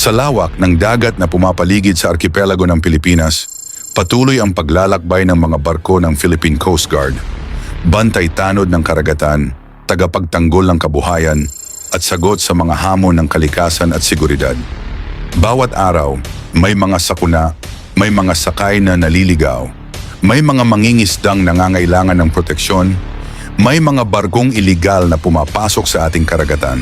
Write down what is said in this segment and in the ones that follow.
Sa lawak ng dagat na pumapaligid sa arkipelago ng Pilipinas, patuloy ang paglalakbay ng mga barko ng Philippine Coast Guard. Bantay tanod ng karagatan, tagapagtanggol ng kabuhayan, at sagot sa mga hamon ng kalikasan at seguridad. Bawat araw, may mga sakuna, may mga sakay na naliligaw, may mga mangingisdang nangangailangan ng proteksyon, may mga barkong iligal na pumapasok sa ating karagatan.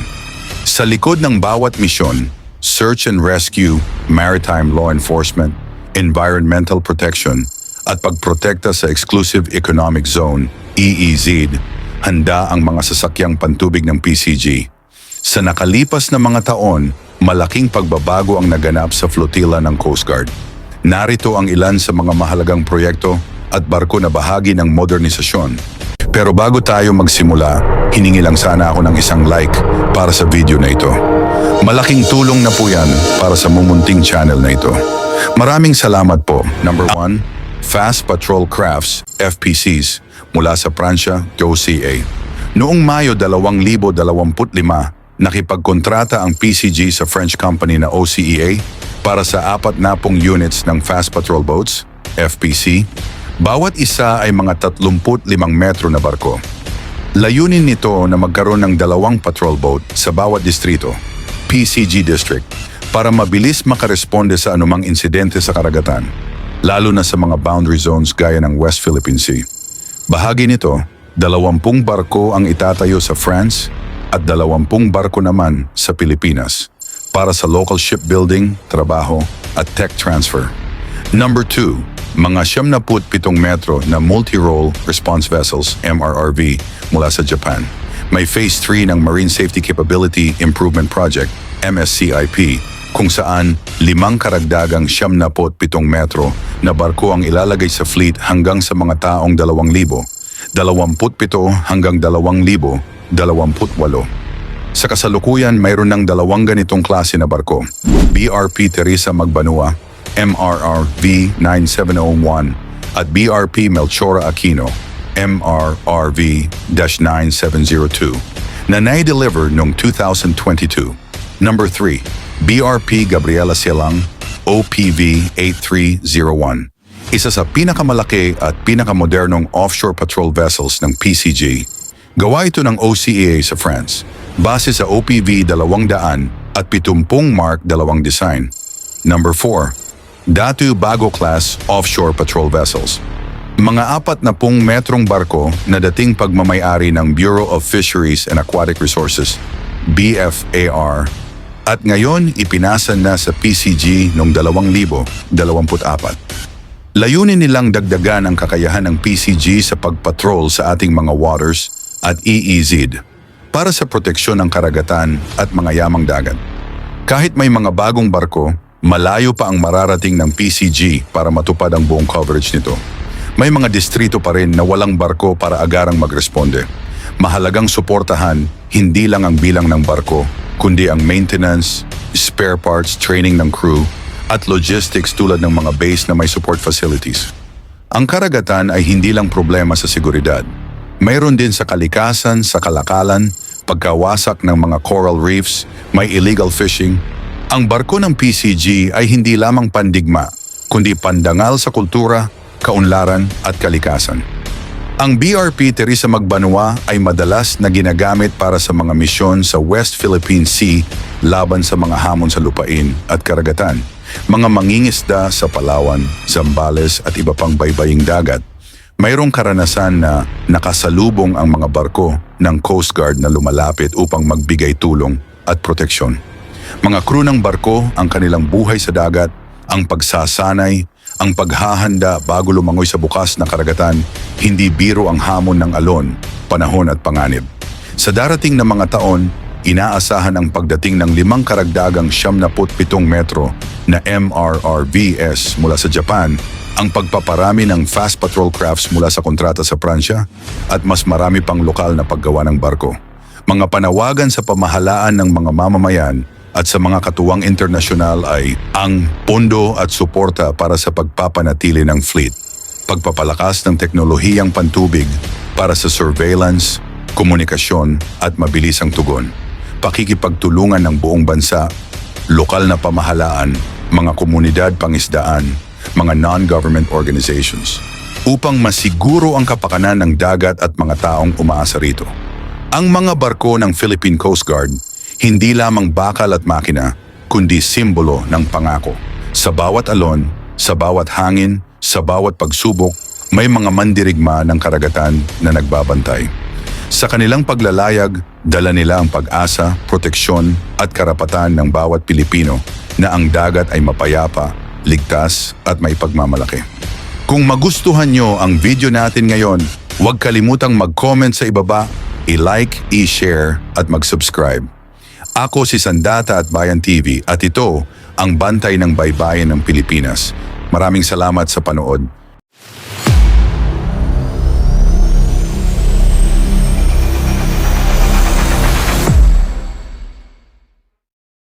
Sa likod ng bawat misyon, search and rescue, maritime law enforcement, environmental protection, at pagprotekta sa Exclusive Economic Zone, EEZ, handa ang mga sasakyang pantubig ng PCG. Sa nakalipas na mga taon, malaking pagbabago ang naganap sa flotilla ng Coast Guard. Narito ang ilan sa mga mahalagang proyekto at barko na bahagi ng modernisasyon. Pero bago tayo magsimula, hiningi lang sana ako ng isang like para sa video na ito. Malaking tulong na po yan para sa mumunting channel na ito. Maraming salamat po. Number one, Fast Patrol Crafts, FPCs, mula sa Pransya, GoCA. Noong Mayo 2025, nakipagkontrata ang PCG sa French company na OCEA para sa apat na pong units ng Fast Patrol Boats, FPC. Bawat isa ay mga 35 metro na barko. Layunin nito na magkaroon ng dalawang patrol boat sa bawat distrito, PCG District, para mabilis makaresponde sa anumang insidente sa karagatan, lalo na sa mga boundary zones gaya ng West Philippine Sea. Bahagi nito, dalawampung barko ang itatayo sa France at dalawampung barko naman sa Pilipinas para sa local shipbuilding, trabaho at tech transfer. Number 2, mga 77 metro na multi-role response vessels MRRV mula sa Japan. May Phase 3 ng Marine Safety Capability Improvement Project MSCIP kung saan limang karagdagang 77 metro na barko ang ilalagay sa fleet hanggang sa mga taong 2,000, 27 hanggang 2,000, 28. Sa kasalukuyan, mayroon ng dalawang ganitong klase na barko. BRP Teresa Magbanua, MRRV 9701 at BRP Melchora Aquino, MRRV-9702 na nai-deliver noong 2022. Number 3, BRP Gabriela Silang, OPV 8301. Isa sa pinakamalaki at pinakamodernong offshore patrol vessels ng PCG. Gawa ito ng OCEA sa France, base sa OPV 200 at 70 Mark 2 design. Number 4, Datu Bago Class Offshore Patrol Vessels. Mga apat na pung metrong barko na dating pagmamayari ng Bureau of Fisheries and Aquatic Resources, BFAR, at ngayon ipinasa na sa PCG noong 2024. Layunin nilang dagdagan ang kakayahan ng PCG sa pagpatrol sa ating mga waters at EEZ para sa proteksyon ng karagatan at mga yamang dagat. Kahit may mga bagong barko, malayo pa ang mararating ng PCG para matupad ang buong coverage nito. May mga distrito pa rin na walang barko para agarang magresponde. Mahalagang suportahan hindi lang ang bilang ng barko, kundi ang maintenance, spare parts, training ng crew, at logistics tulad ng mga base na may support facilities. Ang karagatan ay hindi lang problema sa seguridad. Mayroon din sa kalikasan, sa kalakalan, pagkawasak ng mga coral reefs, may illegal fishing. Ang barko ng PCG ay hindi lamang pandigma, kundi pandangal sa kultura, kaunlaran at kalikasan. Ang BRP Teresa Magbanwa ay madalas na ginagamit para sa mga misyon sa West Philippine Sea laban sa mga hamon sa lupain at karagatan, mga mangingisda sa Palawan, Zambales at iba pang baybaying dagat. Mayroong karanasan na nakasalubong ang mga barko ng Coast Guard na lumalapit upang magbigay tulong at proteksyon. Mga crew ng barko ang kanilang buhay sa dagat, ang pagsasanay, ang paghahanda bago lumangoy sa bukas na karagatan, hindi biro ang hamon ng alon, panahon at panganib. Sa darating na mga taon, inaasahan ang pagdating ng limang karagdagang 77 metro na MRRVS mula sa Japan, ang pagpaparami ng fast patrol crafts mula sa kontrata sa Pransya, at mas marami pang lokal na paggawa ng barko. Mga panawagan sa pamahalaan ng mga mamamayan at sa mga katuwang internasyonal ay ang pondo at suporta para sa pagpapanatili ng fleet, pagpapalakas ng teknolohiyang pantubig para sa surveillance, komunikasyon at mabilisang tugon, pakikipagtulungan ng buong bansa lokal na pamahalaan, mga komunidad pangisdaan, mga non-government organizations upang masiguro ang kapakanan ng dagat at mga taong umaasa rito. Ang mga barko ng Philippine Coast Guard hindi lamang bakal at makina, kundi simbolo ng pangako. Sa bawat alon, sa bawat hangin, sa bawat pagsubok, may mga mandirigma ng karagatan na nagbabantay. Sa kanilang paglalayag, dala nila ang pag-asa, proteksyon at karapatan ng bawat Pilipino na ang dagat ay mapayapa, ligtas at may pagmamalaki. Kung magustuhan nyo ang video natin ngayon, huwag kalimutang mag-comment sa ibaba, i-like, i-share at mag-subscribe. Ako si Sandata at Bayan TV at ito ang bantay ng baybayin ng Pilipinas. Maraming salamat sa panood